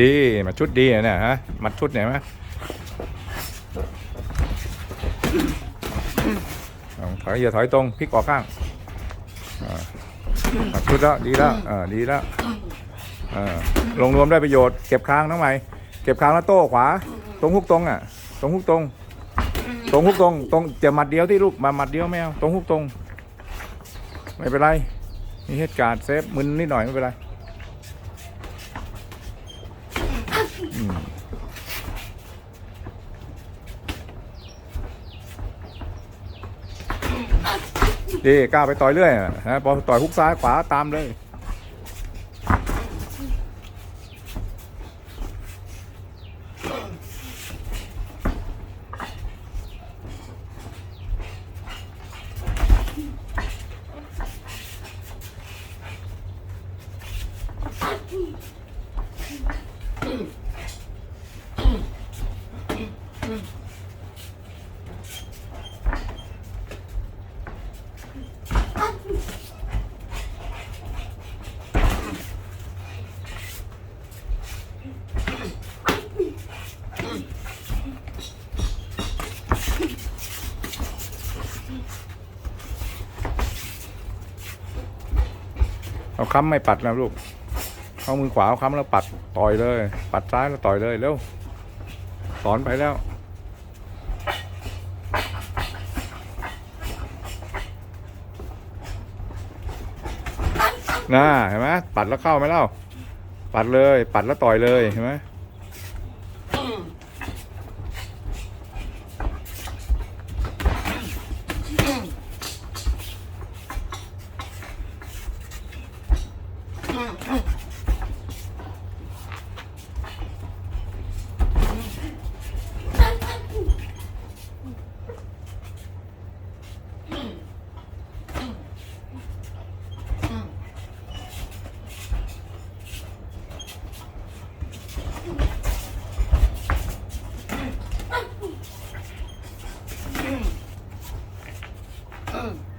ดีมาชุดดีอะเนี่ยฮะมัดชุดเนี่ยเห็นไหมเอาถอยอย่าถอยตรงพลิกออกข้างอ่าชุดแล้วดีแล้วอ่าดีแล้วอ่าลงรวมได้ประโยชน์เก็บค้างน้องใหม่เก็บค้างแล้วโต้ขวา ตรงฮุกตรงอะ ตรงฮุกตรง ตรงฮุกตรงตรงจะหมัดเดียวที่ลูกมาหมัดเดียวไม่เอาตรงฮุกตรง ไม่เป็นไรมีเหตุการณ์เซฟมึนนิดหน่อยไม่เป็นไร ดีกล้าไปต่อยเรื่อยอะนะพอต่อยฮุกซ้ายขวาตามเลย เอาค้ำไม่ปัดนะลูกเอามือขวาเอาค้ำแล้วปัดต่อยเลย ปัดซ้ายแล้วต่อยเลยเร็วสอนไปแล้วน่าเห็นไหมปัดแล้วเข้าไหมเล่าปัดเลย ปัดแล้วต่อยเลยเห็นไหม Oh.